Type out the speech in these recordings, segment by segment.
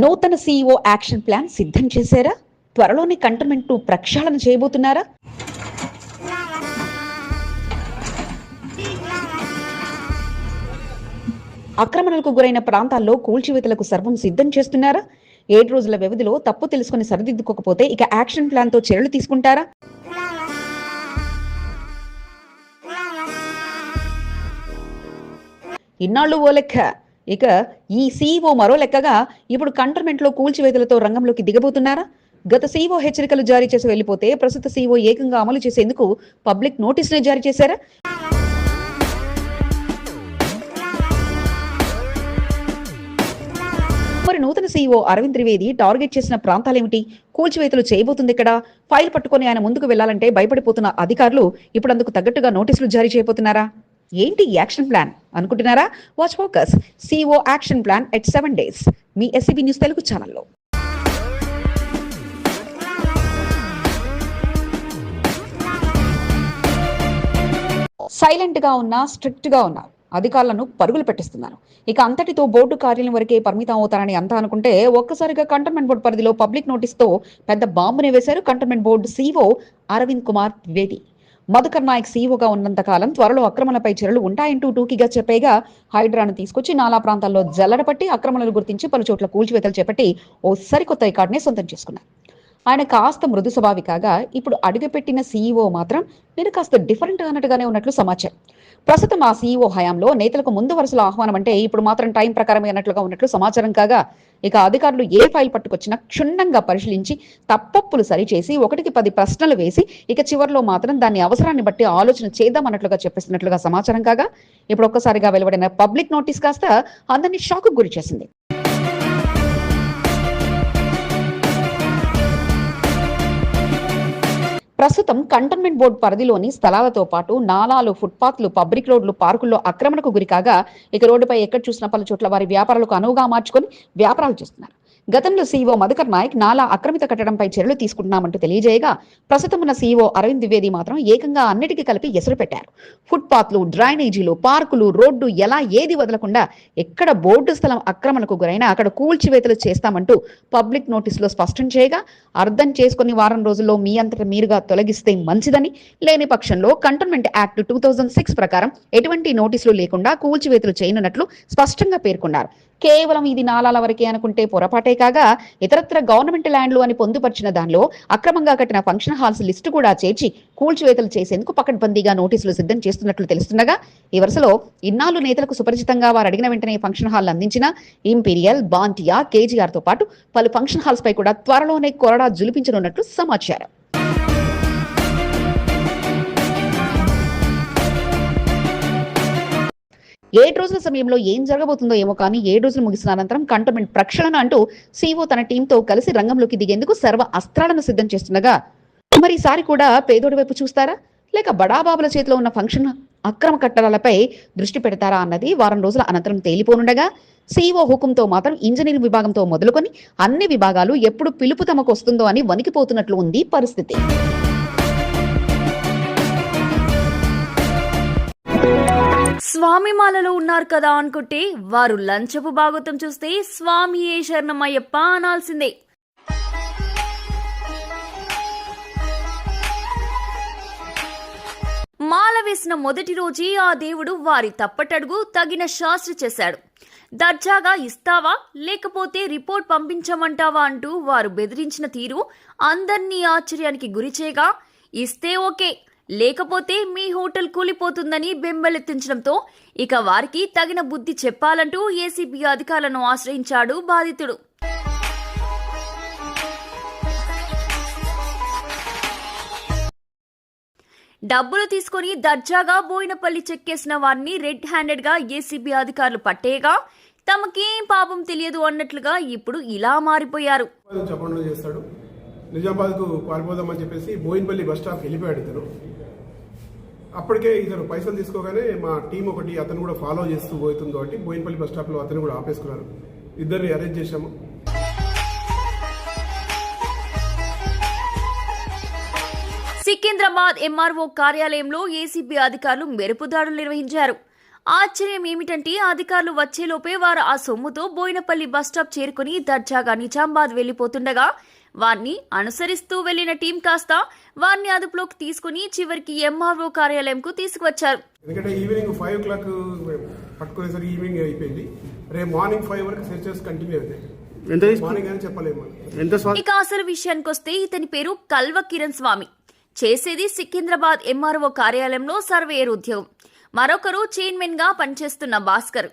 నూతన CEO action plan సిద్ధం చేశారా? త్వరలోనే కంటోన్మెంట్ ప్రక్షాళన చేయబోతున్నారా? ఆక్రమణలకు గురైన ప్రాంతాల్లో కూల్చివేతలకు సర్వం సిద్ధం చేస్తున్నారా? ఏడు రోజుల వ్యవధిలో తప్పు తెలుసుకుని సరిదిద్దుకోకపోతే ఇక యాక్షన్ ప్లాన్తో చర్యలు తీసుకుంటారా? ఇన్నాళ్ళు ఓ లెక్క. ఇక ఈ సీఈఓ మరో లెక్కగా ఇప్పుడు కంటర్మెంట్లో కూల్చివేతలతో రంగంలోకి దిగబోతున్నారా? గత సీఈఓ హెచ్చరికలు జారీ చేసి వెళ్ళిపోతే ప్రస్తుత సీఈఓ ఏకంగా అమలు చేసేందుకు పబ్లిక్ నోటీసునే జారీ చేశారా? మరి నూతన సీఈఓ అరవింద్ త్రివేది టార్గెట్ చేసిన ప్రాంతాలేమిటి? కూల్చివేతలు చేయబోతుంది ఇక్కడ ఫైల్ పట్టుకొని ఆయన ముందుకు వెళ్ళాలంటే భయపడిపోతున్న అధికారులు ఇప్పుడు అందుకు తగ్గట్టుగా నోటీసులు జారీ చేయబోతున్నారా? ఏంటి ఈ యాక్షన్ ప్లాన్? అనుకుంటున్నారా? Watch focus CO action plan at seven days me SCB news Telugu ఛానల్లో సైలెంట్గా ఉన్నా స్ట్రిక్ట్గా ఉన్నా అధికారులను పరుగులు పెట్టిస్తున్నారు. ఇక అంతటితో బోర్డు కార్యాలయం వరకే పరిమితం అవుతారని అంతా అనుకుంటే ఒక్కసారిగా కంటోన్మెంట్ బోర్డు పరిధిలో పబ్లిక్ నోటీస్తో పెద్ద బాంబునే వేశారు cantonment board CO Aravind Kumar Dwivedi. Madhukar Nayak సీఈఓగా ఉన్నంత కాలం త్వరలో అక్రమణపై చర్యలు ఉంటాయంటూ టూకీగా చెప్పేగా హైడ్రాను తీసుకొచ్చి నాలా ప్రాంతాల్లో జల్లడపట్టి అక్రమణలు గుర్తించి పలు చోట్ల కూల్చివేతలు చేపట్టి ఓ సరికొత్త రికార్డునే సొంతం చేసుకున్నారు. ఆయన కాస్త మృదు స్వభావి కాగా ఇప్పుడు అడుగుపెట్టిన సీఈఓ మాత్రం నేను కాస్త డిఫరెంట్ అన్నట్టుగానే ఉన్నట్లు సమాచారం. ప్రస్తుతం ఆ సీఈఓ హయాంలో నేతలకు ముందు వరుసలో ఆహ్వానం అంటే ఇప్పుడు మాత్రం టైం ప్రకారం అన్నట్లుగా ఉన్నట్లు సమాచారం కాగా ఇక అధికారులు ఏ ఫైల్ పట్టుకొచ్చినా క్షుణ్ణంగా పరిశీలించి తప్పప్పులు సరిచేసి ఒకటికి పది ప్రశ్నలు వేసి ఇక చివరిలో మాత్రం దాని అవసరాన్ని బట్టి ఆలోచన చేద్దామన్నట్లుగా చెప్పేస్తున్నట్లుగా సమాచారం కాగా ఇప్పుడు ఒక్కసారిగా వెలువడిన పబ్లిక్ నోటీస్ కాస్త అందరినీ షాక్ గురి చేసింది. ప్రస్తుతం కంటోన్మెంట్ బోర్డు పరిధిలోని స్థలాలతో పాటు నాలాలు ఫుట్పాత్లు పబ్లిక్ రోడ్లు పార్కుల్లో ఆక్రమణకు గురికాగా ఇక రోడ్డుపై ఎక్కడ చూసిన పలు చోట్ల వారి వ్యాపారాలకు అనువుగా మార్చుకొని వ్యాపారాలు చేస్తున్నారు. గతంలో సీఈఓ మధుకర్ నాయక్ నాలా ఆక్రమిత కట్టడంపై చర్యలు తీసుకుంటున్నామంటూ తెలియజేయగా ప్రస్తుతం ఉన్న సీఈఓ అరవింద్ ద్వివేది మాత్రం ఏకంగా అన్నిటికీ కలిపి ఎసురు పెట్టారు. ఫుట్పాత్లు డ్రైనేజీలు పార్కులు రోడ్డు ఎలా ఏది వదలకుండా ఎక్కడ బోర్డు స్థలం ఆక్రమణకు గురైనా అక్కడ కూల్చివేతలు చేస్తామంటూ పబ్లిక్ నోటీసులో స్పష్టం చేయగా అర్థం చేసుకుని వారం రోజుల్లో మీ అంతట మీరుగా తొలగిస్తే మంచిదని లేని పక్షంలో cantonment act two thousand six ప్రకారం ఎటువంటి నోటీసులు లేకుండా కూల్చివేతలు చేయనున్నట్లు స్పష్టంగా పేర్కొన్నారు. కేవలం ఇది నాలాల వరకే అనుకుంటే పొరపాటే కాగా ఇతరత్ర గవర్నమెంట్ ల్యాండ్లు అని పొందుపరిచిన దానిలో అక్రమంగా కట్టిన ఫంక్షన్ హాల్స్ లిస్టు కూడా చేర్చి కూల్చివేతలు చేసేందుకు పకడ్బందీగా నోటీసులు సిద్ధం చేస్తున్నట్లు తెలుస్తుండగా ఈ వరుసలో ఇన్నాళ్ళు నేతలకు సుపరిచితంగా వారు అడిగిన వెంటనే ఫంక్షన్ హాల్ అందించిన ఇంపీరియల్ బాంటియా కేజీఆర్తో పాటు పలు ఫంక్షన్ హాల్స్ పై కూడా త్వరలోనే కొరడా జులిపించనున్నట్లు సమాచారం. ఏడు రోజుల సమయంలో ఏం జరగబోతుందో ఏమో కానీ ఏడు రోజులు ముగిసిన అనంతరం కంటోన్మెంట్ ప్రక్షాళన అంటూ సీఓ తన టీంతో కలిసి రంగంలోకి దిగేందుకు సర్వ అస్త్రాలను సిద్ధం చేస్తుండగా మరి ఈసారి కూడా పేదోడి వైపు చూస్తారా? లేక బడాబాబుల చేతిలో ఉన్న ఫంక్షన్ అక్రమ కట్టడాలపై దృష్టి పెడతారా అన్నది వారం రోజుల అనంతరం తేలిపోనుండగా సీఈఓ హుకుంతో మాత్రం ఇంజనీరింగ్ విభాగంతో మొదలుకొని అన్ని విభాగాలు ఎప్పుడు పిలుపు తమకు వస్తుందో అని వణికిపోతున్నట్లు ఉంది పరిస్థితి. స్వామి మాలలో ఉన్నారు కదా అనుకుంటే వారు లంచపు భాగవతం చూస్తే స్వామి ఏ శరణమయ్యప్ప అనాల్సిందే. మాల వేసిన మొదటి రోజే ఆ దేవుడు వారి తప్పటడుగు తగిన శాస్త్రి చేశాడు. దర్జాగా ఇస్తావా? లేకపోతే రిపోర్ట్ పంపించమంటావా అంటూ వారు బెదిరించిన తీరు అందర్నీ ఆశ్చర్యానికి గురిచేగా ఇస్తే ఓకే. లేకపోతే మీ హోటల్ కూలిపోతుందని బెంబలెత్తించడంతో ఇక వారికి తగిన బుద్ధి చెప్పాలంటూ ఏసీబీ అధికారులను ఆశ్రయించాడు బాధితుడు. డబ్బులు తీసుకొని దర్జాగా బోయినపల్లి చెక్కేసిన వారిని రెడ్ హ్యాండెడ్గా ఏసీబీ అధికారులు పట్టేయగా తమకేం పాపం తెలియదు అన్నట్లుగా ఇప్పుడు ఇలా మారిపోయారు. చెప్పండి చేస్తాడు. నిజామాబాద్కు పారిపోదామని చెప్పేసి బోయినపల్లి బస్ వెళ్ళిపోయాడు ఇతను. అప్పటికే ఇతను పైసలు తీసుకోగానే మా టీం ఒకటి అతను కూడా ఫాలో చేస్తూ పోతుంది కాబట్టి బోయినపల్లి బస్ స్టాప్లో అతను కూడా ఆపేసుకున్నారు. ఇద్దరిని అరేంజ్ చేశాము. సికింద్రాబాద్ ఎంఆర్ఓ కార్యాలయంలో ఏసీబీ అధికారులు మెరుపు దాడులు నిర్వహించారు. ఆశ్చర్యం ఏమిటంటే అధికారులు వచ్చేలోపే వారు ఆ సొమ్ముతో బోయినపల్లి బస్టాప్ చేరుకుని దర్జాగా నిజామాబాద్ వెళ్ళిపోతుండగా వారిని అనుసరిస్తూ వెళ్ళిన టీం కాస్త వారిని అదుపులోకి తీసుకుని చివరికి ఎంఆర్ఓ కార్యాలయంకు తీసుకువచ్చారు. ఎందుకంటే ఈవినింగ్ ఫైవ్ ఓ క్లాక్ పట్టుకునేసరికి ఈవినింగ్ అయిపోయింది. రేపు మార్నింగ్ ఫైవ్ వరకు సెర్చెస్ కంటిన్యూ అవుతాయి. ఇక అసలు విషయానికొస్తే ఇతని పేరు కల్వ కిరణ్ స్వామి. చేసేది సికింద్రాబాద్ ఎంఆర్ఓ కార్యాలయంలో సర్వేయర్ ఉద్యోగం. మరొకరు చైర్మన్గా పనిచేస్తున్న భాస్కర్.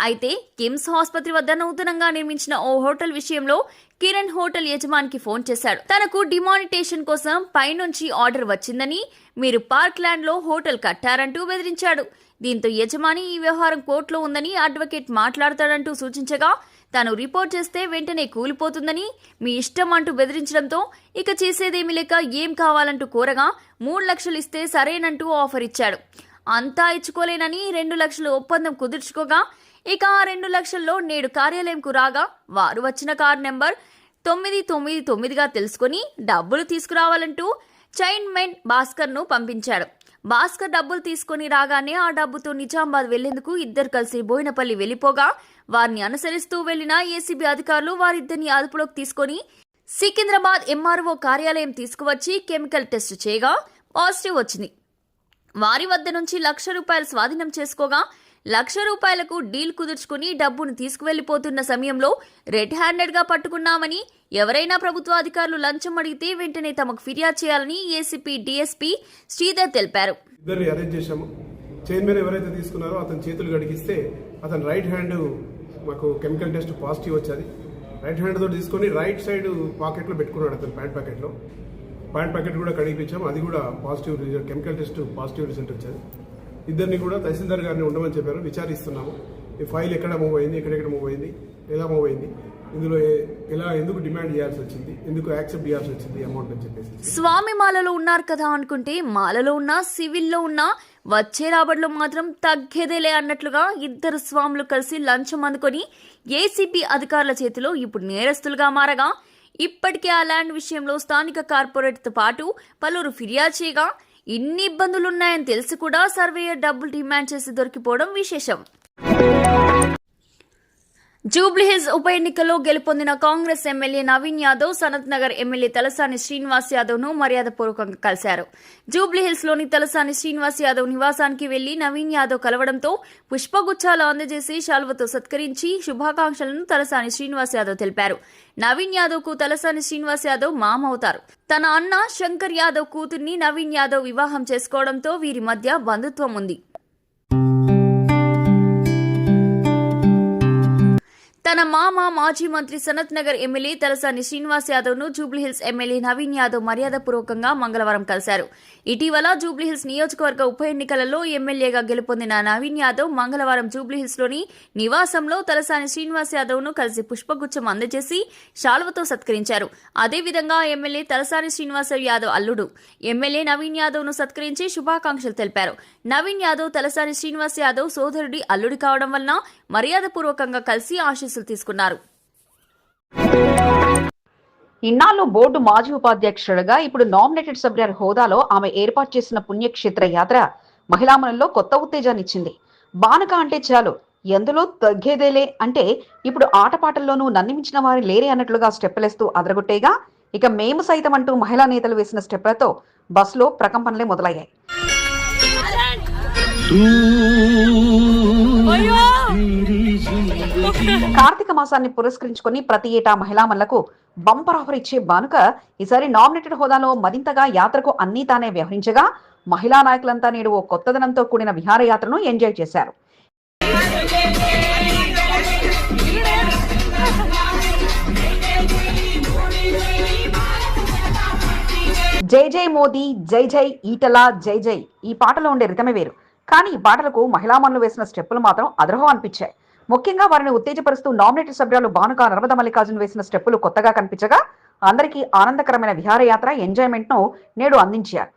అయితే కిమ్స్ ఆసుపత్రి వద్ద నూతనంగా నిర్మించిన ఓ హోటల్ విషయంలో కిరణ్ హోటల్ యజమానికి ఫోన్ చేశాడు. తనకు డిమానిటేషన్ కోసం పైనుంచి ఆర్డర్ వచ్చిందని మీరు పార్క్ ల్యాండ్లో హోటల్ కట్టారంటూ బెదిరించాడు. దీంతో యజమాని ఈ వ్యవహారం కోర్టులో ఉందని అడ్వకేట్ మాట్లాడతాడంటూ సూచించగా తాను రిపోర్ట్ చేస్తే వెంటనే కూలిపోతుందని మీ ఇష్టం అంటూ బెదిరించడంతో ఇక చేసేదేమీ లేక ఏం కావాలంటూ కోరగా మూడు లక్షలు ఇస్తే సరేనంటూ ఆఫర్ ఇచ్చాడు. అంతా ఇచ్చుకోలేనని రెండు లక్షలు ఒప్పందం కుదుర్చుకోగా ఇక ఆ రెండు లక్షల్లో నేడు కార్యాలయంకు రాగా వారు వచ్చిన కార్ నెంబర్ తొమ్మిది తొమ్మిది తొమ్మిదిగా తెలుసుకుని డబ్బులు తీసుకురావాలంటూ చైన్మెన్ భాస్కర్ను పంపించాడు భాస్కర్ డబ్బులు తీసుకుని రాగానే ఆ డబ్బుతో నిజామాబాద్ వెళ్ళేందుకు ఇద్దరు కలిసి బోయినపల్లి వెళ్ళిపోగా వారిని అనుసరిస్తూ వెళ్ళిన ఏసీబీ అధికారులు వారిద్దరిని అదుపులోకి తీసుకొని సికింద్రాబాద్ ఎంఆర్ఓ కార్యాలయం తీసుకువచ్చి కెమికల్ టెస్ట్ చేయగా పాజిటివ్ వచ్చింది. వారి వద్ద నుంచి లక్ష రూపాయలు స్వాధీనం చేసుకోగా లక్ష రూపాయలకు డీల్ కుదుర్చుకుని డబ్బును తీసుకువెళ్ళిపోతున్న సమయంలో రెడ్ హ్యాండెడ్గా పట్టుకున్నామని ఎవరైనా ప్రభుత్వ అధికారులు లంచం అడిగితే వెంటనే తమకు ఫిర్యాదు చేయాలని ఏసీపీ డీఎస్పీ శ్రీధర్ తెలిపారు. ఇద్దరిని అరేంజ్ చేశాము. చైర్మన్ ఎవరైతే తీసుకున్నారో అతని చేతులు గడిగిస్తే అతని రైట్ హ్యాండ్ మాకు కెమికల్ టెస్ట్ పాజిటివ్ వచ్చేది. రైట్ హ్యాండ్ తోటి తీసుకొని రైట్ సైడ్ పాకెట్లో పెట్టుకున్నాడు అతను ప్యాంట్ ప్యాకెట్లో. ప్యాంట్ ప్యాకెట్ కూడా కడిగిపించాము. అది కూడా positive result chemical test positive result వచ్చేది. ఇద్దరిని కూడా తహసీల్దార్ గారిని ఉండమని చెప్పారు. విచారిస్తున్నాము. ఈ ఫైల్ ఎక్కడ మూవ్ అయింది ఎక్కడెక్కడ మూవ్ అయింది ఎలా మూవ్ అయింది ఇందులో ఎలా ఎందుకు డిమాండ్ చేయాల్సి వచ్చింది ఎందుకు యాక్సెప్ట్ చేయాల్సి వచ్చింది అమౌంట్ అని చెప్పేసి. స్వామి మాలలో ఉన్నారు కదా అనుకుంటే మాలలో ఉన్నా సివిల్లో ఉన్నా వచ్చే రాబడిలో మాత్రం తగ్గేదేలే అన్నట్లుగా ఇద్దరు స్వాములు కలిసి లంచం అందుకొని ఏసీబీ అధికారుల చేతిలో ఇప్పుడు నేరస్తులుగా మారగా ఇప్పటికే ఆ ల్యాండ్ విషయంలో స్థానిక కార్పొరేట్తో పాటు పలువురు ఫిర్యాదు చేయగా ఇన్ని ఇబ్బందులున్నాయని తెలిసి కూడా సర్వేయర్ డబ్బులు డిమాండ్ చేసి దొరికిపోవడం విశేషం. జూబ్లీహిల్స్ ఉప ఎన్నికల్లో గెలుపొందిన కాంగ్రెస్ ఎమ్మెల్యే నవీన్ యాదవ్ సనత్ నగర్ ఎమ్మెల్యే తలసాని శ్రీనివాస్ యాదవ్ను మర్యాదపూర్వకంగా కలిశారు. జూబ్లీహిల్స్లోని తలసాని శ్రీనివాస్ యాదవ్ నివాసానికి వెళ్ళి నవీన్ యాదవ్ కలవడంతో పుష్పగుచ్చాలు అందజేసి శాల్వతో సత్కరించి శుభాకాంక్షలను తలసాని శ్రీనివాస్ యాదవ్ తెలిపారు. నవీన్ యాదవ్కు తలసాని శ్రీనివాస్ యాదవ్ మామ అవుతారు తన అన్న శంకర్ యాదవ్ కూతుర్ని నవీన్ యాదవ్ వివాహం చేసుకోవడంతో వీరి మధ్య బంధుత్వం ఉంది. తన మామ మాజీ మంత్రి సనత్ నగర్ ఎమ్మెల్యే తలసాని శ్రీనివాస్ యాదవ్ను జూబ్లీహిల్స్ ఎమ్మెల్యే నవీన్ యాదవ్ మర్యాదపూర్వకంగా మంగళవారం కలిశారు. ఇటీవల జూబ్లీహిల్స్ నియోజకవర్గ ఉప ఎన్నికలలో ఎమ్మెల్యేగా గెలుపొందిన నవీన్ యాదవ్ మంగళవారం జూబ్లీహిల్స్లోని నివాసంలో తలసాని శ్రీనివాస్ యాదవ్ను కలిసి పుష్పగుచ్చం అందజేసి శాల్వతో సత్కరించారు. అదేవిధంగా ఎమ్మెల్యే తలసాని శ్రీనివాస యాదవ్ అల్లుడు ఎమ్మెల్యే నవీన్ యాదవ్ను సత్కరించి శుభాకాంక్షలు తెలిపారు. నవీన్ యాదవ్ తలసాని శ్రీనివాస్ యాదవ్ సోదరుడి అల్లుడి కావడం వలన మర్యాదపూర్వకంగా కలిసి ఆశీస్సులు తీసుకున్నారు. ఇన్నాళ్ళు బోర్డు మాజీ ఉపాధ్యక్షుడిగా ఇప్పుడు నామినేటెడ్ సభ్యుల హోదాలో ఆమె ఏర్పాటు చేసిన పుణ్యక్షేత్ర యాత్ర మహిళామణుల్లో కొత్త ఉత్తేజాన్ని ఇచ్చింది. బానక అంటే చాలు ఎందులో తగ్గేదేలే అంటే ఇప్పుడు ఆటపాటల్లోనూ నన్నిమించిన వారి లేరే అన్నట్లుగా స్టెప్పులేస్తూ అదరగొట్టేగా ఇక మేము సైతం అంటూ మహిళా నేతలు వేసిన స్టెప్పులతో బస్సులో ప్రకంపనలే మొదలయ్యాయి. కార్తీక మాసాన్ని పురస్కరించుకొని ప్రతి ఏటా మహిళామణులకు బంపర్ ఆఫర్ ఇచ్చే బానుక ఈసారి నామినేటెడ్ హోదాలో మరింతగా యాత్రకు అన్నీ తానే వ్యవహరించగా మహిళా నాయకులంతా నేడు ఓ కొత్తదనంతో కూడిన విహారయాత్రను ఎంజాయ్ చేశారు. జై జై మోదీ జై జై ఈటల జై జై. ఈ పాటలో ఉండే రితమే వేరు. కానీ ఈ పాటలకు మహిళామణులు వేసిన స్టెప్పులు మాత్రం అదరహం అనిపించాయి. ముఖ్యంగా వారిని ఉత్తేజపరుస్తూ నామినేటెడ్ సభ్యులు భానుక నర్మద మల్లికార్జున్ వేసిన స్టెప్పులు కొత్తగా కనిపించగా అందరికీ ఆనందకరమైన విహారయాత్ర ఎంజాయ్మెంట్ను నేడు అందించారు.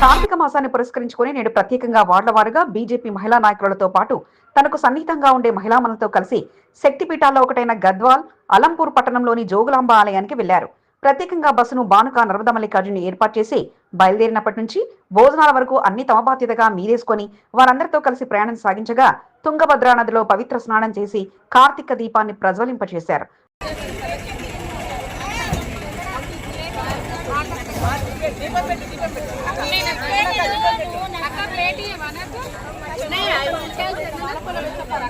కార్తీక మాసాన్ని పురస్కరించుకొని నేడు ప్రత్యేకంగా వార్డుల వారుగా బీజేపీ మహిళా నాయకులతో పాటు తనకు సన్నిహితంగా ఉండే మహిళామణులతో కలిసి శక్తిపీఠాల్లో ఒకటైన గద్వాల్ అలంపూర్ పట్టణంలోని జోగులాంబ ఆలయానికి వెళ్ళారు ప్రత్యేకంగా బస్సును బానుక నర్మదా మల్లికార్జున ఏర్పాటు చేసి బయలుదేరినప్పటి నుంచి భోజనాల వరకు అన్ని తమ బాధ్యతగా మీరేసుకొని వారందరితో కలిసి ప్రయాణం సాగించగా తుంగభద్రా నదిలో పవిత్ర స్నానం చేసి కార్తీక దీపాన్ని ప్రజ్వలింపచేశారు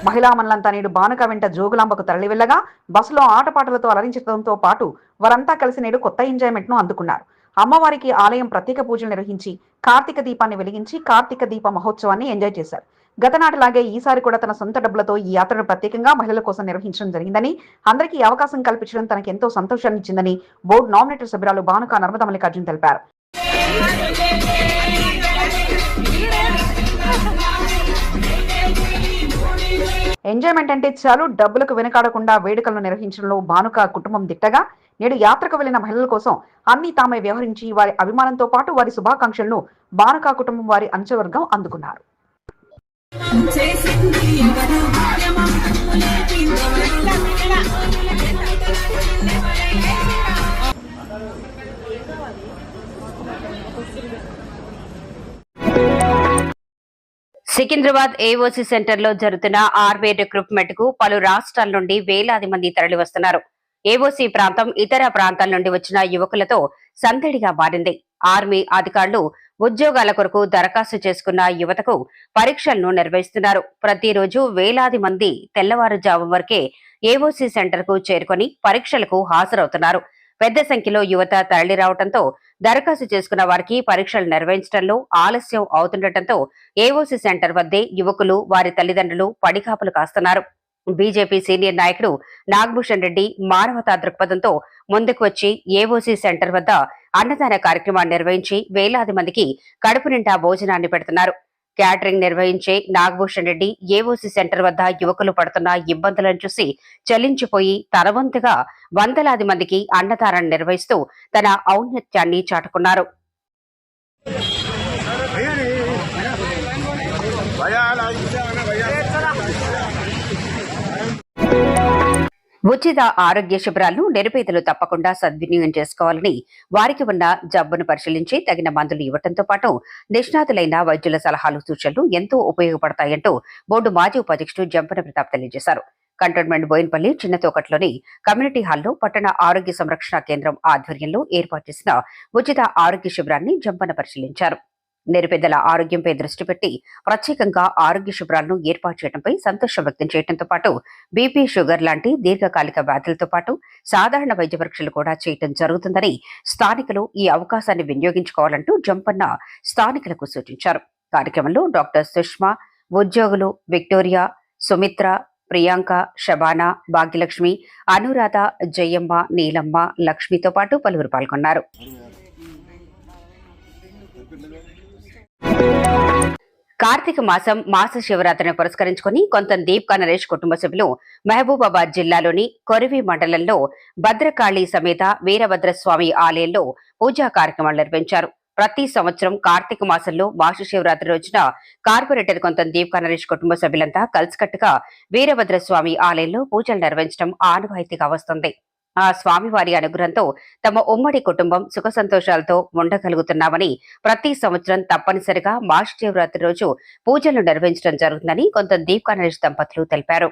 మహిళా మనులంతా నేడు బానుక వెంట జోగులాంబకు తరలి వెళ్ళగా బస్సులో ఆటపాటలతో అలరించడంతో పాటు వారంతా కలిసి నేడు కొత్త ఎంజాయ్మెంట్ను అందుకున్నారు. అమ్మవారికి ఆలయం ప్రత్యేక పూజలు నిర్వహించి కార్తీక దీపాన్ని వెలిగించి కార్తీక దీప మహోత్సవాన్ని ఎంజాయ్ చేశారు. గతనాటిలాగే ఈసారి కూడా తన సొంత డబ్బులతో ఈ యాత్రను ప్రత్యేకంగా మహిళల కోసం నిర్వహించడం జరిగిందని అందరికీ అవకాశం కల్పించడం తనకు ఎంతో సంతోషాన్ని ఇచ్చిందని బోర్డు నామినేటర్ సభ్యురాలు బానుక నర్మదా మల్లికార్జున్ తెలిపారు. ఎంజాయ్మెంట్ అంటే చాలు డబ్బులకు వెనకాడకుండా వేడుకలను నిర్వహించడంలో భానుక కుటుంబం దిట్టగా. నేడు యాత్రకు వెళ్ళిన మహిళల కోసం అన్ని తామే వ్యవహరించి వారి అభిమానంతో పాటు వారి శుభాకాంక్షలను భానుక కుటుంబం వారి అంచవర్గం అందుకున్నారు. సికింద్రాబాద్ ఏఓసీ సెంటర్లో జరుగుతున్న ఆర్మీ రిక్రూట్మెంట్కు పలు రాష్ట్రాల నుండి వేలాది మంది తరలి వస్తున్నారు ఏఓసి ప్రాంతం ఇతర ప్రాంతాల నుండి వచ్చిన యువకులతో సందడిగా మారింది. ఆర్మీ అధికారులు ఉద్యోగాల కొరకు దరఖాస్తు చేసుకున్న యువతకు పరీక్షలను నిర్వహిస్తున్నారు. ప్రతిరోజు వేలాది మంది తెల్లవారుజాము వరకే ఏఓసీ సెంటర్కు చేరుకొని పరీక్షలకు హాజరవుతున్నారు. పెద్ద సంఖ్యలో యువత తరలిరావడంతో దరఖాస్తు చేసుకున్న వారికి పరీక్షలు నిర్వహించడంలో ఆలస్యం అవుతుండటంతో ఏఓసీ సెంటర్ వద్దే యువకులు వారి తల్లిదండ్రులు పడికాపులు కాస్తున్నారు. బీజేపీ సీనియర్ నాయకుడు నాగభూషణ్ రెడ్డి మానవతా దృక్పథంతో ముందుకు వచ్చి ఏఓసీ సెంటర్ వద్ద అన్నదాన కార్యక్రమాన్ని నిర్వహించి వేలాది మందికి కడుపు నిండా భోజనాన్ని పెడుతున్నారు. క్యాటరింగ్ నిర్వహించే నాగభూషణ్ రెడ్డి ఏఓసీ సెంటర్ వద్ద యువకులు పడుతున్న ఇబ్బందులను చూసి చలించిపోయి తనవంతుగా వందలాది మందికి అన్నదానం నిర్వహిస్తూ తన ఔన్నత్యాన్ని చాటుకున్నారు. ఉచిత ఆరోగ్య శిబిరాలను నిరుపేదలు తప్పకుండా సద్వినియోగం చేసుకోవాలని వారికి ఉన్న జబ్బును పరిశీలించి తగిన మందులు ఇవ్వడంతో పాటు నిష్ణాతులైన వైద్యుల సలహాలు సూచనలు ఎంతో ఉపయోగపడతాయంటూ బోర్డు మాజీ ఉపాధ్యక్షుడు జంపన ప్రతాప్ తెలియజేశారు. కంటోన్మెంట్ బోయిన్పల్లి చిన్నతోకట్లోని కమ్యూనిటీ హాల్లో పట్టణ ఆరోగ్య సంరక్షణ కేంద్రం ఆధ్వర్యంలో ఏర్పాటు చేసిన ఉచిత ఆరోగ్య శిబిరాన్ని జంపన పరిశీలించారు. నిరుపేదల ఆరోగ్యంపై దృష్టి పెట్టి ప్రత్యేకంగా ఆరోగ్య శిబిరాలను ఏర్పాటు చేయడంపై సంతోషం వ్యక్తం చేయడంతో పాటు బీపీ షుగర్ లాంటి దీర్ఘకాలిక వ్యాధులతో పాటు సాధారణ వైద్య పరీక్షలు కూడా చేయడం జరుగుతుందని స్థానికులు ఈ అవకాశాన్ని వినియోగించుకోవాలంటూ జంపన్న స్థానికులకు సూచించారు. కార్యక్రమంలో డాక్టర్ సుష్మా ఉద్యోగులు విక్టోరియా సుమిత్ర ప్రియాంక షబానా భాగ్యలక్ష్మి అనురాధ జయమ్మ నీలమ్మ లక్ష్మితో పాటు పలువురు పాల్గొన్నారు. కార్తీక మాసం మాస శివరాత్రిని పురస్కరించుకుని కొంత దీప్కా నరేష్ కుటుంబ సభ్యులు మహబూబాబాద్ జిల్లాలోని కొరివి మండలంలో భద్రకాళి సమేత వీరభద్రస్వామి ఆలయంలో పూజా కార్యక్రమాలు నిర్వహించారు. ప్రతి సంవత్సరం కార్తీక మాసంలో మాస శివరాత్రి రోజున కార్పొరేటర్ కొంత దీప్కా నరేష్ కుటుంబ సభ్యులంతా కలిసికట్టుగా వీరభద్రస్వామి ఆలయంలో పూజలు నిర్వహించడం ఆనవాయితీగా వస్తుంది. ఆ స్వామివారి అనుగ్రహంతో తమ ఉమ్మడి కుటుంబం సుఖ సంతోషాలతో ఉండగలుగుతున్నామని ప్రతి సంవత్సరం తప్పనిసరిగా మహాశివరాత్రి రోజు పూజలు నిర్వహించడం జరుగుతుందని కొంత దీప్ నరేష్ దంపతులు తెలిపారు.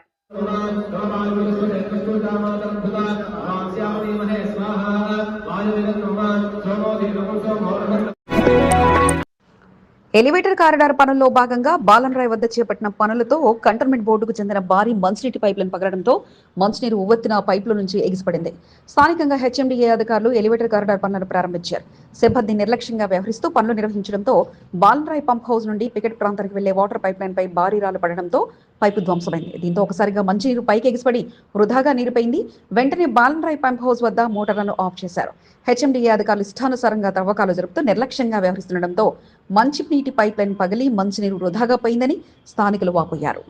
ఎలివేటర్ కారిడార్ పనుల్లో భాగంగా బాలన్రాయ్ వద్ద చేపట్టిన పనులతో కంటోన్మెంట్ బోర్డుకు చెందిన భారీ మంచినీటి పైపులను పగలడంతో మంచినీరు ఉవ్వెత్తిన పైపుల నుంచి ఎగిసిపడింది. స్థానికంగా హెచ్ఎండిఏ అధికారులు ఎలివేటర్ కారిడార్ పనులను ప్రారంభించారు. సిబ్బంది నిర్లక్ష్యంగా వ్యవహరిస్తూ పనులు నిర్వహించడంతో బాలరాయ్ పంప్ హౌస్ నుండి పికెట్ ప్రాంతానికి వెళ్ళే వాటర్ పైప్ లైన్ పై భారీ రాళ్ళు పడడంతో పైపు ధ్వంసమైంది. దీంతో ఒకసారిగా మంచినీరు పైకి ఎగిసిపడి వృధాగా నీరుపోయింది వెంటనే బాలనరాయ్ పంప్ హౌస్ వద్ద మోటార్లను ఆఫ్ చేశారు. హెచ్ఎండిఏ అధికారులు ఇష్టానుసారంగా తవ్వకాలు జరుపుతూ నిర్లక్ష్యంగా వ్యవహరిస్తుండటంతో మంచినీటి పైప్ లైన్ పగిలి మంచినీరు వృధాగా పోయిందని స్థానికులు వాపోయారు.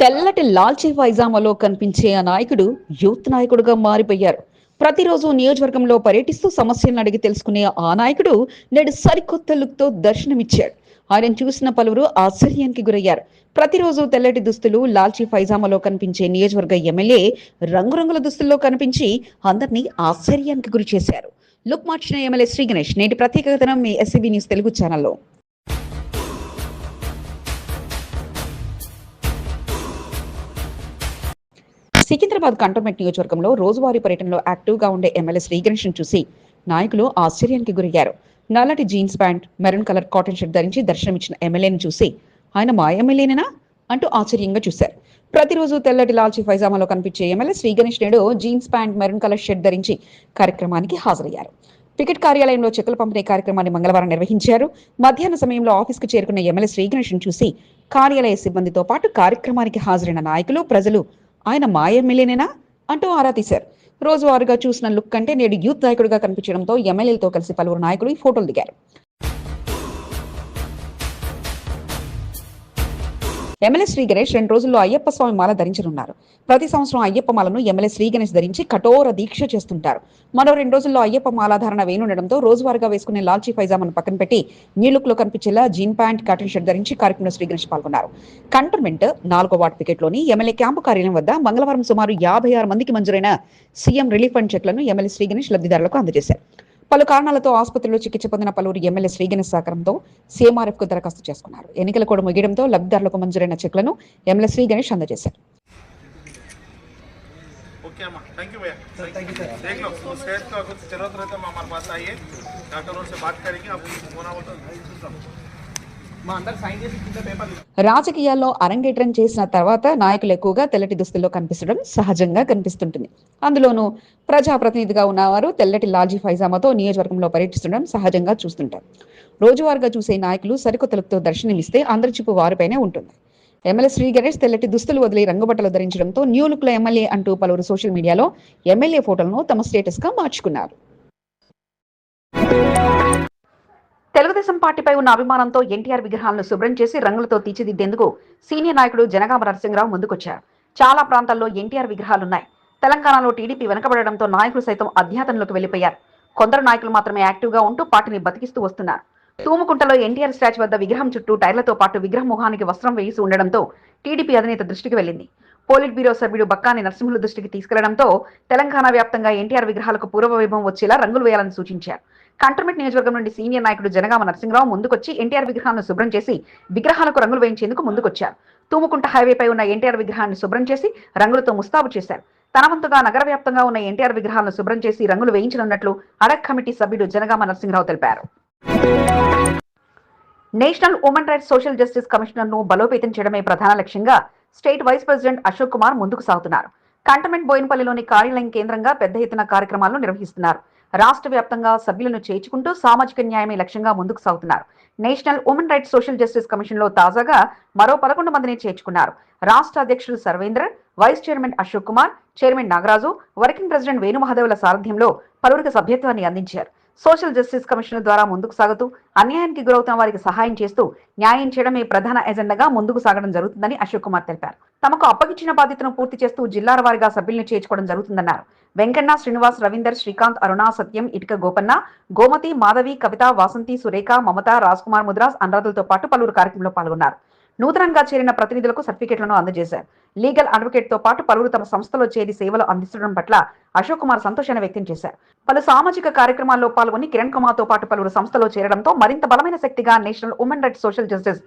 తెల్లటి లాల్చీ పైజామాలో కనిపించే ఆ నాయకుడు యూత్ నాయకుడుగా మారిపోయారు. ప్రతిరోజు నియోజకవర్గంలో పర్యటిస్తూ సమస్యలను అడిగి తెలుసుకునే ఆ నాయకుడు నేడు సరికొత్త లుక్తో దర్శనమిచ్చాడు. ఆయన చూసిన పలువురు ఆశ్చర్యానికి గురయ్యారు. ప్రతిరోజు తెల్లటి దుస్తులు లాల్చీ ఫైజామాలో కనిపించే నియోజకవర్గ ఎమ్మెల్యే రంగురంగుల దుస్తుల్లో కనిపించి అందరినీ ఆశ్చర్యానికి గురి చేశారు లుక్ మార్చిన ఎమ్మెల్యే శ్రీ గణేష్ నేటి ప్రత్యేక కథనం మీ ఎస్సీబీ న్యూస్ తెలుగు ఛానల్లో. సికింద్రాబాద్ కంటోన్మెంట్ నియోజకవర్గంలో రోజువారీ పర్యటనలో యాక్టివ్గా ఉండే ఎమ్మెల్యే శ్రీగణేష్ను చూసి నాయకులు ఆశ్చర్యానికి గురయ్యారు. నల్లటి jeans pant maroon colour cotton shirt ధరించి దర్శనమిచ్చిన ఎమ్మెల్యేని చూసి ఆయన మా ఎమ్మెల్యేనేనా? అంటూ ఆశ్చర్యంగా చూశారు. ప్రతిరోజు తెల్లటి లాల్చి ఫైజామాలో కనిపించే ఎమ్మెల్యే శ్రీ గణేష్ నేడు jeans pant maroon colour shirt ధరించి కార్యక్రమానికి హాజరయ్యారు. టికెట్ కార్యాలయంలో చెక్కుల పంపిణీ కార్యక్రమాన్ని మంగళవారం నిర్వహించారు. మధ్యాహ్న సమయంలో ఆఫీస్కు చేరుకున్న ఎమ్మెల్యే శ్రీగణేష్ను చూసి కార్యాలయ సిబ్బందితో పాటు కార్యక్రమానికి హాజరైన నాయకులు ప్రజలు ఆయన మా ఎమ్మెల్యేనేనా అంటూ ఆరా తీశారు. రోజువారీగా చూసిన లుక్ కంటే నేడు యూత్ నాయకుడిగా కనిపించడంతో ఎమ్మెల్యేలతో కలిసి పలువురు నాయకులు ఈ ఫోటోలు దిగారు. ఎమ్మెల్యే శ్రీ గణేష్ రెండు రోజుల్లో అయ్యప్ప స్వామి మాల ధరించనున్నారు. ప్రతి సంవత్సరం అయ్యప్ప మాలను ఎమ్మెల్యే శ్రీ గణేష్ ధరించి కఠోర దీక్ష చేస్తుంటారు. మరో రెండు రోజుల్లో అయ్యప్ప మాలాధారణ వేనుండడంతో రోజువారీగా వేసుకునే లాల్చీ పైజామాను పక్కన పెట్టి న్యూ లుక్లో కనిపించేలా జీన్ ప్యాంట్ కాటన్ షర్ట్ ధరించి కార్యక్రమంలో శ్రీ గణేష్ పాల్గొన్నారు. కంటోన్మెంట్ నాలుగో వార్డు పికెట్లోని ఎమ్మెల్యే క్యాంపు కార్యాలయం వద్ద మంగళవారం సుమారు యాభై ఆరు మందికి మంజూరైన సీఎం రిలీఫ్ ఫండ్ చెక్లను ఎమ్మెల్యే శ్రీ గణేష్ లబ్ధిదారులకు అందజేశారు. పలు కారణాలతో ఆసుపత్రిలో చికిత్స పొందిన పలువురు ఎమ్మెల్యే శ్రీ గణేష్ సహకారంతో సీఎంఆర్ఎఫ్ కు దరఖాస్తు చేసుకున్నారు ఎన్నికల కూడా ముగియడంతో లబ్ధిదారులకు మంజూరైన చెక్లను ఎమ్మెల్యే శ్రీ గణేష్ అందజేశారు ओके अम्मा थैंक यू भैया थैंक यू देख लो उस सेहत का कुछ जरूरत रहता है हमारे पास आइए डॉक्टरों से बात करेंगे आप होना बोलता రాజకీయాల్లో అరంగేట్రం చేసిన తర్వాత నాయకులు ఎక్కువగా తెల్లటి దుస్తుల్లో కనిపించడం సహజంగా కనిపిస్తుంటుంది. అందులోనూ ప్రజాప్రతినిధిగా ఉన్నవారు తెల్లటి లాల్జీ ఫైజామాతో నియోజకవర్గంలో పర్యటిస్తుండడం సహజంగా చూస్తుంటారు రోజువారుగా చూసే నాయకులు సరికొత్త లుక్తో దర్శనమిస్తే అందరి చూపు వారిపైనే ఉంటుంది. ఎమ్మెల్యే శ్రీ గణేష్ తెల్లటి దుస్తులు వదిలి రంగుబట్టలు ధరించడంతో న్యూ లుక్లో ఎమ్మెల్యే అంటూ పలువురు సోషల్ మీడియాలో ఎమ్మెల్యే ఫోటోలను తమ స్టేటస్గా మార్చుకున్నారు. తెలుగుదేశం పార్టీపై ఉన్న అభిమానంతో ఎన్టీఆర్ విగ్రహాలను శుభ్రం చేసి రంగులతో తీర్చిదిద్దేందుకు సీనియర్ నాయకుడు జనగామ నరసింహరావు ముందుకొచ్చారు. చాలా ప్రాంతాల్లో ఎన్టీఆర్ విగ్రహాలున్నాయి. తెలంగాణలో టీడీపీ వెనకబడడంతో నాయకులు సైతం అధ్యాతంలోకి వెళ్ళిపోయారు కొందరు నాయకులు మాత్రమే యాక్టివ్గా ఉంటూ పార్టీని బతికిస్తూ వస్తున్నారు. తూముకుంటలో ఎన్టీఆర్ స్టాచ్యూ వద్ద విగ్రహం చుట్టూ టైర్లతో పాటు విగ్రహ ముఖానికి వస్త్రం వేసి ఉండడంతో టీడీపీ అధినేత దృష్టికి వెళ్ళింది. పోలిట్ బ్యూరో సభ్యుడు బక్కాని నరసింహుల దృష్టికి తీసుకెళ్ళడంతో తెలంగాణ వ్యాప్తంగా ఎన్టీఆర్ విగ్రహాలకు పూర్వ వైభవం వచ్చేలా రంగులు వేయాలని సూచించారు. కంటర్మెంట్ నియోజకవర్గం నుండి సీనియర్ నాయకుడు జనగామ నరసింహరావు ముందుకొచ్చి ఎన్టీఆర్ విగ్రహాలను శుభ్రం చేసి విగ్రహాలకు రంగులు వేయించేందుకు ముందుకొచ్చారు. తూముకుంట హైవేపై ఉన్న ఎన్టీఆర్ విగ్రహాన్ని శుభ్రం చేసి రంగులతో ముస్తాబు చేశారు. తన వంతుగా నగర వ్యాప్తంగా ఉన్న ఎన్టీఆర్ విగ్రహాలను శుభ్రం చేసి రంగులు వేయించనున్నట్లు అడక్ కమిటీ సభ్యుడు జనగామ నరసింహరావు తెలిపారు. National women rights social justice కమిషనర్ను బలోపేతం చేయడమే ప్రధాన లక్ష్యంగా state vice president Ashok Kumar ముందుకు సాగుతున్నారు. కంటమెంట్ బోయినపల్లిలోని కార్యాలయం కేంద్రంగా పెద్ద ఎత్తున కార్యక్రమాలను నిర్వహిస్తున్నారు. రాష్ట్ర వ్యాప్తంగా సభ్యులను చేర్చుకుంటూ సామాజిక న్యాయమే లక్ష్యంగా ముందుకు సాగుతున్నారు. National women rights social justice కమిషన్లో తాజాగా మరో పదకొండు మందిని చేర్చుకున్నారు. రాష్ట్ర అధ్యక్షుడు Sarvendra vice chairman Ashok Kumar chairman Nagaraju working president Venumahadevula సారథ్యంలో పలువురికి సభ్యత్వాన్ని అందించారు. సోషల్ జస్టిస్ కమిషన్ ద్వారా ముందుకు సాగుతూ అన్యాయానికి గురవుతున్న వారికి సహాయం చేస్తూ న్యాయం చేయడమే ప్రధాన ఎజెండాగా ముందుకు సాగడం జరుగుతుందని అశోక్ కుమార్ తెలిపారు. తమకు అప్పగించిన బాధ్యతను పూర్తి చేస్తూ జిల్లాల వారిగా సభ్యులను చేర్చుకోవడం జరుగుతుందన్నారు. వెంకన్న శ్రీనివాస్ రవీందర్ శ్రీకాంత్ అరుణ సత్యం ఇటుక గోపన్న గోమతి మాధవి కవిత వాసంతి సురేఖ మమత రాజ్ కుమార్ ముద్రాస్ అనురాధులతో పాటు పలువురు కార్యక్రమంలో పాల్గొన్నారు. నూతనంగా చేరిన ప్రతినిధులకు సర్టిఫికెట్లను అందజేశారు. లీగల్ అడ్వకేట్తో పాటు పలువురు తమ సంస్థలో చేరి సేవలు అందిస్తుండడం పట్ల అశోక్ కుమార్ సంతోషాన్ని వ్యక్తం చేశారు. పలు సామాజిక కార్యక్రమాల్లో పాల్గొని కిరణ్ కుమార్తో పాటు పలువురు సంస్థలో చేరడంతో మరింత బలమైన శక్తిగా national women rights social justice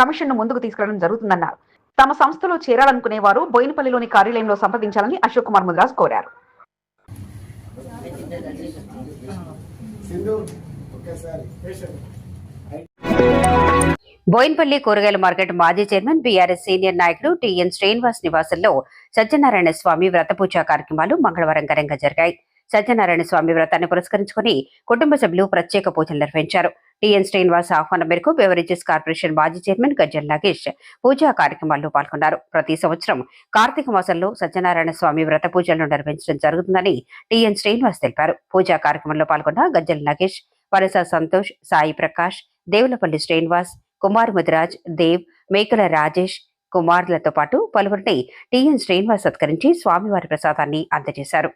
కమిషన్ను ముందుకు తీసుకెళ్ళడం జరుగుతుందన్నారు. తమ సంస్థలో చేరాలనుకునే వారు బోయినపల్లిలోని కార్యాలయంలో సంప్రదించాలని అశోక్ కుమార్ ముద్రాస్ కోరారు. బోయిన్పల్లి కూరగాయల మార్కెట్ మాజీ చైర్మన్ బీఆర్ఎస్ సీనియర్ నాయకుడు టీఎన్ శ్రీనివాస్ నివాసంలో సత్యనారాయణ స్వామి వ్రత పూజా కార్యక్రమాలు మంగళవారం ఘనంగా జరిగాయి. సత్యనారాయణ స్వామి వ్రతాన్ని పురస్కరించుకుని కుటుంబ సభ్యులు ప్రత్యేక పూజలు నిర్వహించారు. టిఎన్ శ్రీనివాస్ ఆహ్వానం మేరకు బెవరేజెస్ కార్పొరేషన్ మాజీ చైర్మన్ గజ్జల్ నాగేష్ పూజా కార్యక్రమాల్లో పాల్గొన్నారు. ప్రతి సంవత్సరం కార్తీక మాసంలో సత్యనారాయణ స్వామి వ్రత పూజలను నిర్వహించడం జరుగుతుందని టిఎన్ శ్రీనివాస్ తెలిపారు. పూజా కార్యక్రమంలో పాల్గొన్న గజ్జల్ నాగేష్ వరస సంతోష్ సాయి ప్రకాష్ దేవులపల్లి శ్రీనివాస్ కుమార్ ముదిరాజ్ దేవ్ మేకల రాజేష్ కుమార్లతో పాటు పలువురిని టిఎన్ శ్రీనివాస్ సత్కరించి స్వామివారి ప్రసాదాన్ని అందజేశారు.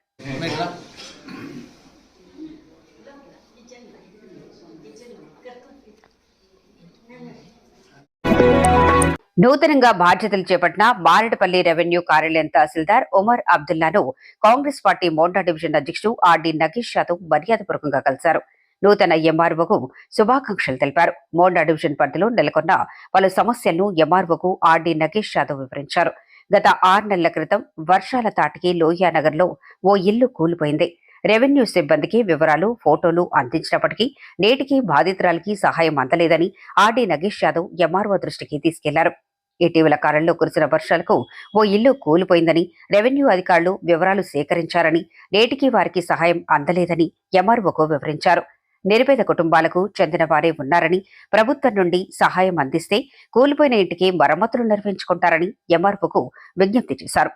నూతనంగా బాధ్యతలు చేపట్టిన మారేడుపల్లి రెవెన్యూ కార్యాలయం తహసీల్దార్ ఒమర్ అబ్దుల్లాను కాంగ్రెస్ పార్టీ మోండా డివిజన్ అధ్యక్షుడు ఆర్డి నగేష్ యాదవ్ మర్యాదపూర్వకంగా కలిశారు. నూతన ఎంఆర్ఓకు శుభాకాంక్షలు తెలిపారు. మోండా డివిజన్ పరిధిలో నెలకొన్న పలు సమస్యలను ఎంఆర్ఓకు ఆర్డి నగేష్ యాదవ్ వివరించారు. గత ఆరు నెలల క్రితం వర్షాల తాటికి లోహియానగర్లో ఓ ఇల్లు కూలిపోయింది. రెవెన్యూ సిబ్బందికి వివరాలు ఫోటోలు అందించినప్పటికీ నేటికి బాధితురాలకి సహాయం అందలేదని ఆర్డి నగేష్ యాదవ్ ఎంఆర్ఓ దృష్టికి తీసుకెళ్ళారు. ఇటీవల కాలంలో కురిసిన వర్షాలకు ఓ ఇల్లు కూలిపోయిందని రెవెన్యూ అధికారులు వివరాలు సేకరించారని నేటికి వారికి సహాయం అందలేదని ఎంఆర్ఓకు వివరించారు. నిరుపేద కుటుంబాలకు చెందిన వారే ఉన్నారని ప్రభుత్వం నుండి సహాయం అందిస్తే కూలిపోయిన ఇంటికి మరమ్మతులు నిర్వహించుకుంటారని ఎంఆర్ఓకు విజ్ఞప్తి చేశారు.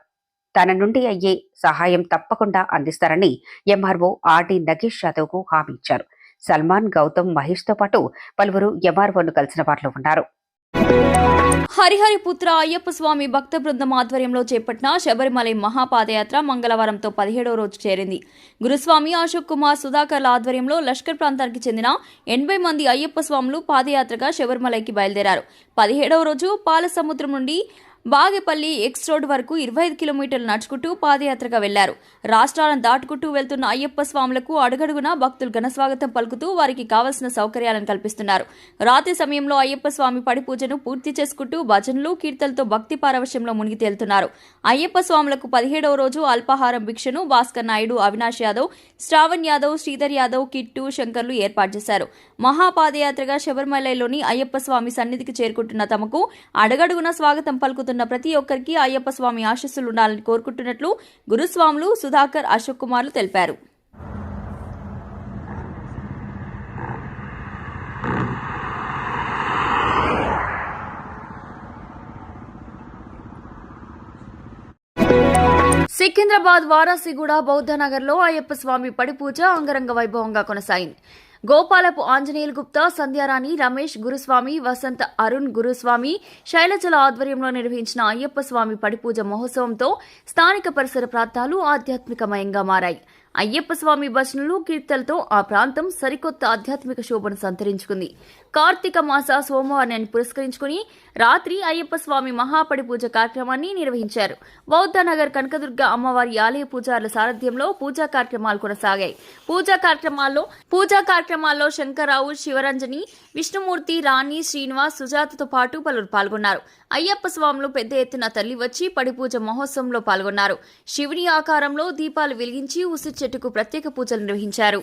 తన నుండి అయ్యే సహాయం తప్పకుండా అందిస్తారని ఎంఆర్ఓ ఆర్డీ నగేష్ యాదవ్కు హామీ ఇచ్చారు. సల్మాన్ గౌతమ్ మహేష్తో పాటు పలువురు ఎంఆర్ఓను కలిసిన వారిలో ఉన్నారు. హరిహరిపుత్ర అయ్యప్ప స్వామి భక్త బృందం ఆధ్వర్యంలో చేపట్టిన శబరిమలై మహాపాదయాత్ర మంగళవారంతో పదిహేడవ రోజు చేరింది. గురుస్వామి అశోక్ కుమార్ సుధాకర్ల ఆధ్వర్యంలో లష్కర్ ప్రాంతానికి చెందిన ఎనభై మంది అయ్యప్ప స్వాములు పాదయాత్రగా శబరిమలైకి బయలుదేరారు. పదిహేడవ రోజు పాలసముద్రం నుండి బాగేపల్లి ఎక్స్ రోడ్ వరకు ఇరవై ఐదు కిలోమీటర్లు నడుచుకుంటూ పాదయాత్రగా వెళ్ళారు. రాష్ట్రాలను దాటుకుంటూ వెళ్తున్న అయ్యప్ప స్వాములకు అడుగడుగునా భక్తులు ఘనస్వాగతం పలుకుతూ వారికి కావలసిన సౌకర్యాలను కల్పిస్తున్నారు. రాత్రి సమయంలో అయ్యప్ప స్వామి పడి పూజను పూర్తి చేసుకుంటూ భజనలు కీర్తనలతో భక్తి పారవశ్యంలో మునిగి తేలుతున్నారు. అయ్యప్ప స్వాములకు పదిహేడవ రోజు అల్పాహారం భిక్షను భాస్కర్ నాయుడు అవినాష్ యాదవ్ శ్రావణ్ యాదవ్ శ్రీధర్ యాదవ్ కిట్టు శంకర్లు ఏర్పాటు చేశారు. మహాపాదయాత్రగా శబరిమలైలోని అయ్యప్ప స్వామి సన్నిధికి చేరుకుంటున్న తమకు అడగడుగున స్వాగతం పలుకుతున్న ప్రతి ఒక్కరికి అయ్యప్ప స్వామి ఆశస్సులు ఉండాలని కోరుకుంటున్నట్లు గురుస్వాములు సుధాకర్ అశోక్ కుమార్లు తెలిపారు. సికింద్రాబాద్ వారాసిగూడ బౌద్ధనగర్లో అయ్యప్ప స్వామి పడిపూజ అంగరంగ వైభవంగా కొనసాగింది. గోపాలపు ఆంజనేయులు గుప్తా సంధ్యారాణి రమేష్ గురుస్వామి వసంత అరుణ్ గురుస్వామి శైలజల ఆధ్వర్యంలో నిర్వహించిన అయ్యప్ప స్వామి పడిపూజ మహోత్సవంతో స్థానిక పరిసర ప్రాంతాలు ఆధ్యాత్మికమయంగా మారాయి. అయ్యప్ప స్వామి భజనలు కీర్తలతో ఆ ప్రాంతం సరికొత్త ఆధ్యాత్మిక శోభను సంతరించుకుంది. కార్తీక మాస సోమవారాన్ని పురస్కరించుకుని రాత్రి అయ్యప్ప స్వామి మహాపడి పూజ కార్యక్రమాన్ని నిర్వహించారు. బౌద్ధ నగర్ కనకదుర్గ అమ్మవారి ఆలయ పూజారుల సారథ్యంలో పూజా కార్యక్రమాలు కొనసాగాయి. పూజా కార్యక్రమాల్లో పూజా కార్యక్రమాల్లో శంకరావు శివరంజని విష్ణుమూర్తి రాణి శ్రీనివాస్ సుజాతతో పాటు పలువురు పాల్గొన్నారు. అయ్యప్ప స్వాములు పెద్ద ఎత్తున తల్లి వచ్చి పడిపూజ మహోత్సవంలో పాల్గొన్నారు. శివుని ఆకారంలో దీపాలు వెలిగించి ఉసిరి చెట్టుకు ప్రత్యేక పూజలు నిర్వహించారు.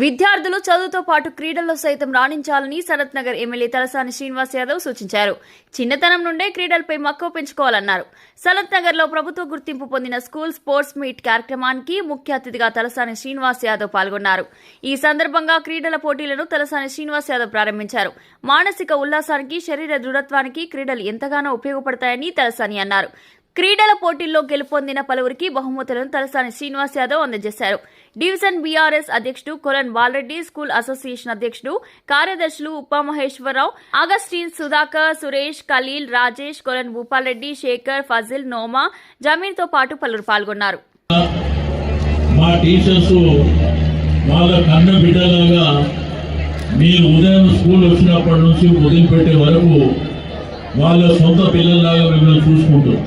విద్యార్థులు చదువుతో పాటు క్రీడల్లో సైతం రాణించాలని శరత్ నగర్ ఎమ్మెల్యే తలసాని శ్రీనివాస్ యాదవ్ సూచించారు. చిన్నతనం నుండే క్రీడలపై మక్కువ పెంచుకోవాలన్నారు. శరత్ నగర్లో ప్రభుత్వ గుర్తింపు పొందిన స్కూల్ స్పోర్ట్స్ మీట్ కార్యక్రమానికి ముఖ్య అతిథిగా తలసాని శ్రీనివాస్ యాదవ్ పాల్గొన్నారు. ఈ సందర్భంగా క్రీడల పోటీలను తలసాని శ్రీనివాస్ యాదవ్ ప్రారంభించారు. మానసిక ఉల్లాసానికి శరీర దృఢత్వానికి క్రీడలు ఎంతగానో ఉపయోగపడతాయని తలసాని అన్నారు. క్రీడల పోటీల్లో గెలుపొందిన పలువురికి బహుమతులను తలసాని శ్రీనివాస్ యాదవ్ అందజేశారు. డివిజన్ బీఆర్ఎస్ అధ్యక్షుడు కొలన్ బాలరెడ్డి స్కూల్ అసోసియేషన్ అధ్యక్షుడు కార్యదర్శులు ఉపామహేశ్వరరావు అగస్టిన్ సుధాకర్ సురేష్ ఖలీల్ రాజేష్ కొలన్ భూపాల్రెడ్డి శేఖర్ ఫజిల్ నోమా జమీన్తో పాటు పలువురు పాల్గొన్నారు. మా టీచర్స్ వాళ్ళ కన్న బిడ్డలాగా మీరు ఉదయం స్కూల్ వచ్చినప్పటి నుంచి వదిలిపెట్టే వరకు వాళ్ళ సొంత పిల్లల్లాగా మిమ్మల్ని చూసుకుంటారు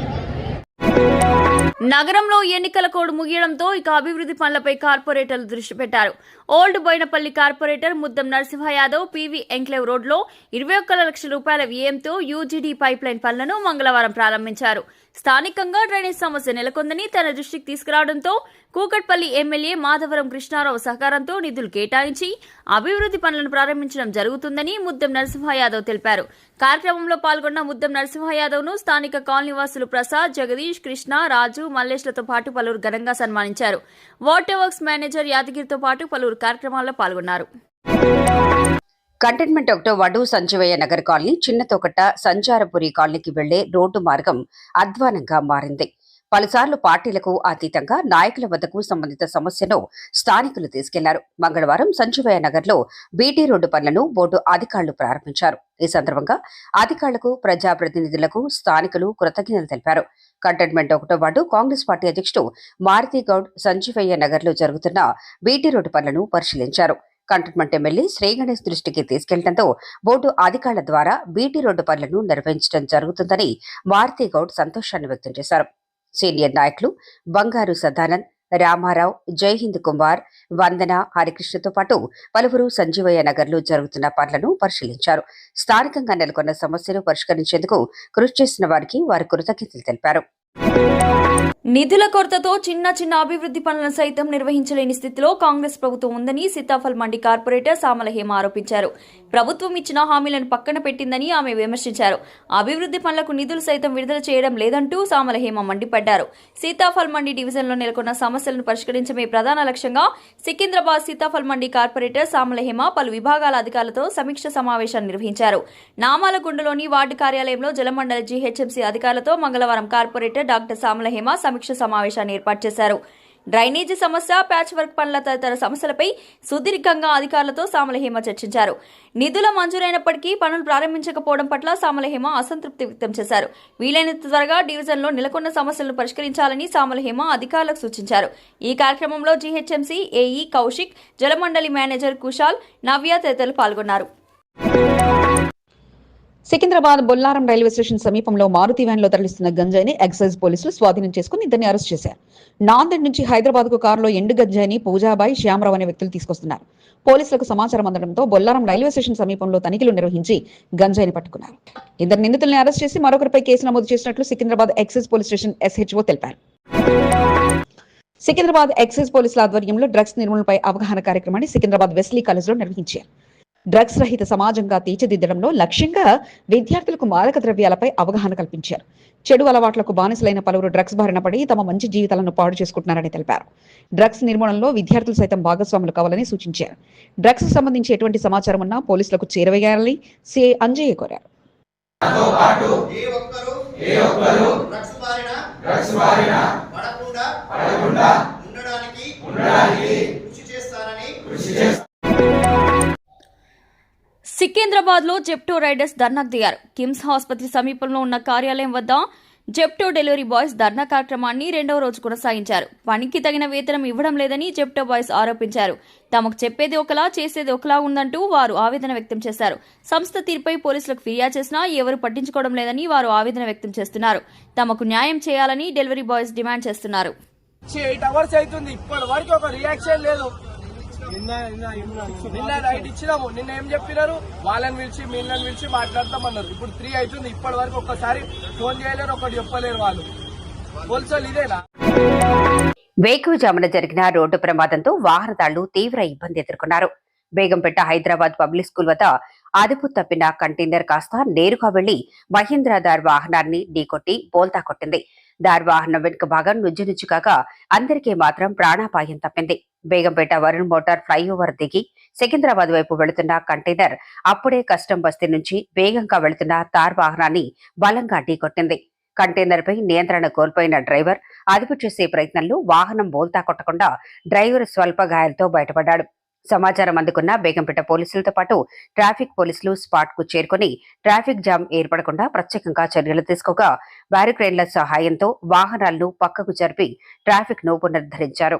నగరంలో ఎన్నికల కోడ్ ముగియడంతో ఇక అభివృద్ధి పనులపై కార్పొరేటర్లు దృష్టి పెట్టారు. Old Boinapally corporator Muddam Narasimha Yadav PV enclave రోడ్లో ఇరవై ఒక్క లక్షల రూపాయల వ్యయంతో యూజీడీ పైప్ లైన్ పనులను మంగళవారం ప్రారంభించారు. స్థానికంగా డ్రైనేజ్ సమస్య నెలకొందని తన దృష్టికి తీసుకురావడంతో కూకట్పల్లి ఎమ్మెల్యే మాధవరం కృష్ణారావు సహకారంతో నిధులు కేటాయించి అభివృద్ధి పనులను ప్రారంభించడం జరుగుతుందని ముద్దం నరసింహ యాదవ్ తెలిపారు. కార్యక్రమంలో పాల్గొన్న ముద్దం నరసింహ యాదవ్ను స్థానిక కాలనీవాసులు ప్రసాద్ జగదీష్ కృష్ణ రాజు మల్లేష్లతో పాటు పలువురు ఘనంగా సన్మానించారు. వాటర్ వర్క్స్ మేనేజర్ యాదగిరితో పాటు పలువురు కార్యక్రమాల్లో పాల్గొన్నారు. కంటైన్మెంట్ ఒకటో వడు సంజీవయ్య నగర్ కాలనీ చిన్న సంచారపురి కాలనీకి వెళ్ళే రోడ్డు మార్గం అధ్వానంగా మారింది. పలుసార్లు పార్టీలకు అతీతంగా నాయకుల వద్దకు సంబంధిత సమస్యను స్థానికులు తీసుకెళ్ళారు. మంగళవారం సంజీవయ్య నగర్లో బీటీ రోడ్డు పనులను బోర్డు అధికారులు ప్రారంభించారు. ఈ సందర్భంగా అధికారులకు ప్రజాప్రతినిధులకు స్థానికులు కృతజ్ఞతలు తెలిపారు. కంటైన్మెంట్ ఒకటో వార్డు కాంగ్రెస్ పార్టీ అధ్యక్షుడు మారుతి గౌడ్ సంజీవయ్య నగర్లో జరుగుతున్న బీటీ రోడ్డు పనులను పరిశీలించారు. కంటోన్మెంట్ ఎమ్మెల్యే శ్రీ గణేష్ దృష్టికి తీసుకెళ్ళడంతో బోర్డు అధికారుల ద్వారా బీటీ రోడ్డు పనులను నిర్వహించడం జరుగుతుందని మారుతి గౌడ్ సంతోషాన్ని వ్యక్తం చేశారు. సీనియర్ నాయకులు బంగారు సదానంద్ రామారావు జైహింద్ కుమార్ వందన హరికృష్ణతో పాటు పలువురు సంజీవయ్య నగర్లో జరుగుతున్న పనులను పరిశీలించారు. స్థానికంగా నెలకొన్న సమస్యలు పరిష్కరించేందుకు కృషి చేసిన వారికి వారు కృతజ్ఞతలు తెలిపారు. నిధుల కొరతతో చిన్న చిన్న అభివృద్ధి పనులను సైతం నిర్వహించలేని స్థితిలో కాంగ్రెస్ ప్రభుత్వం ఉందని సీతాఫల్ మండి కార్పొరేటర్ సామల హేమ ఆరోపించారు. ప్రభుత్వం ఇచ్చిన హామీలను పక్కన పెట్టిందని ఆమె విమర్శించారు. అభివృద్ధి పనులకు నిధులు సైతం విడుదల చేయడం లేదంటూ సామల హేమ మండిపడ్డారు. సీతాఫల్ మండి డివిజన్లో నెలకొన్న సమస్యలను పరిష్కరించడమే ప్రధాన లక్ష్యంగా సికింద్రాబాద్ సీతాఫల్ మండి కార్పొరేటర్ సామల హేమ పలు విభాగాల అధికారులతో సమీక్ష సమావేశాన్ని నిర్వహించారు. నామాలగుండలోని వార్డు కార్యాలయంలో జలమండలి జీహెచ్ఎంసీ అధికారులతో మంగళవారం కార్పొరేటర్ డాక్టర్ సామల హేమ సమీక్ష సమావేశాన్ని ఏర్పాటు చేశారు. డ్రైనేజీ సమస్య ప్యాచ్ వర్క్ పనుల తదితర సమస్యలపై సుదీర్ఘంగా అధికారులతో సామలహేమ చర్చించారు. నిధుల మంజూరైనప్పటికీ పనులు ప్రారంభించకపోవడం పట్ల సామలహేమ అసంతృప్తి వ్యక్తం చేశారు. వీలైనంత త్వరగా డివిజన్లో నెలకొన్న సమస్యలను పరిష్కరించాలని సామలహేమ అధికారులకు సూచించారు. ఈ కార్యక్రమంలో GHMC AE Kaushik Jalamandali manager Kushal Navya తదితరులు పాల్గొన్నారు. సికింద్రాబాద్ బొల్లారం రైల్వే స్టేషన్ సమీపంలో మారుతి వ్యాన్లో తరలిస్తున్న గంజాయిని ఎక్సైజ్ పోలీసులు స్వాధీనం చేసుకుని ఇద్దరిని అరెస్ట్ చేశారు. నాందేడ్ నుంచి హైదరాబాద్కు కారులో ఎండు గంజాయిని పూజాబాయి శ్యామరావు అనే వ్యక్తులు తీసుకొస్తున్నారు. పోలీసులకు సమాచారం అందడంతో బొల్లారం రైల్వే స్టేషన్ సమీపంలో తనిఖీలు నిర్వహించి గంజాయిని పట్టుకున్నారు. ఇద్దరు నిందితుల్ని అరెస్ట్ చేసి మరొకరిపై కేసు నమోదు చేసినట్లు Secunderabad excise police station SHO తెలిపారు. సికింద్రాబాద్ ఎక్సైజ్ పోలీసుల ఆధ్వర్యంలో డ్రగ్స్ నిర్మూలనపై అవగాహన కార్యక్రమాన్ని సికింద్రాబాద్ వెస్లీ కాలేజ్లో నిర్వహించారు. డ్రగ్స్ రహిత సమాజంగా తీర్చిదిద్దడంలో లక్ష్యంగా విద్యార్థులకు మాదక ద్రవ్యాలపై అవగాహన కల్పించారు. చెడు అలవాట్లకు బానిసలైన పలువురు డ్రగ్స్ బారిన పడి తమ మంచి జీవితాలను పాడు చేసుకుంటున్నారని తెలిపారు. డ్రగ్స్ నిర్మూలనలో విద్యార్థులు సైతం భాగస్వాములు కావాలని సూచించారు. డ్రగ్స్ సంబంధించి ఎటువంటి సమాచారం ఉన్నా పోలీసులకు చేరవేయాలని సిఐ అంజయ్య కోరారు. ఏ ఒక్కరు ఏ సికింద్రాబాద్లో జెప్టో రైడర్స్ ధర్నాకు దిగారు. కిమ్స్ ఆసుపత్రి సమీపంలో ఉన్న కార్యాలయం వద్ద జెప్టో డెలివరీ బాయ్స్ ధర్నా కార్యక్రమాన్ని రెండవ రోజు కొనసాగించారు. పనికి తగిన వేతనం ఇవ్వడం లేదని జెప్టో బాయ్స్ ఆరోపించారు. తమకు చెప్పేది ఒకలా చేసేది ఒకలా ఉందంటూ వారు ఆవేదన వ్యక్తం చేశారు. సంస్థ తీరుపై పోలీసులకు ఫిర్యాదు చేసినా ఎవరు పట్టించుకోవడం లేదని వారు ఆవేదన వ్యక్తం చేస్తున్నారు. తమకు న్యాయం చేయాలని డెలివరీ బాయ్స్ డిమాండ్ చేస్తున్నారు. ఎయిట్ అవర్స్ అవుతుంది. ఇప్పటి వరకు ఒక రియాక్షన్ లేదు. నిన్న నిన్న నైట్ ఇచ్చినాము. నిన్న ఏం చెప్పినారు? వాళ్ళని పిలిచి వీళ్ళని పిలిచి మాట్లాడతామన్నారు. ఇప్పుడు త్రీ అవుతుంది ఇప్పటి వరకు ఒక్కసారి ఫోన్ చేయలేరు ఒకటి చెప్పలేరు వాళ్ళు. పోలీసులు ఇదేనా? వేకువజామున జరిగిన రోడ్డు ప్రమాదంతో వాహనదారులు తీవ్ర ఇబ్బంది ఎదుర్కొన్నారు. బేగంపేట హైదరాబాద్ పబ్లిక్ స్కూల్ వద్ద అదుపు తప్పిన కంటైనర్ కాస్త నేరుగా వెళ్ళి మహీంద్రా దార్ వాహనాన్ని ఢీకొట్టి బోల్తా కొట్టింది. దార్ వాహనం వెనుక భాగం నుజ్జు నుజ్జు కాగా అందరికీ మాత్రం ప్రాణాపాయం తప్పింది. బేగంపేట వరుణ్ మోటార్ ఫ్లైఓవర్ దిగి సికింద్రాబాద్ వైపు వెళుతున్న కంటైనర్ అప్పుడే కస్టమ్ బస్తీ నుంచి వేగంగా వెళుతున్న తార్ వాహనాన్ని బలంగా ఢీకొట్టింది. కంటైనర్ పై నియంత్రణ కోల్పోయిన డ్రైవర్ అదుపు చేసే ప్రయత్నంలో వాహనం బోల్తా కొట్టకుండా డ్రైవర్ స్వల్ప గాయాలతో బయటపడ్డాడు. సమాచారం అందుకున్న బేగంపేట పోలీసులతో పాటు ట్రాఫిక్ పోలీసులు స్పాట్కు చేరుకుని ట్రాఫిక్ జామ్ ఏర్పడకుండా ప్రత్యేకంగా చర్యలు తీసుకోగా బ్యారిక్రేన్ల సహాయంతో వాహనాలను పక్కకు జరిపి ట్రాఫిక్ను పునరుద్ధరించారు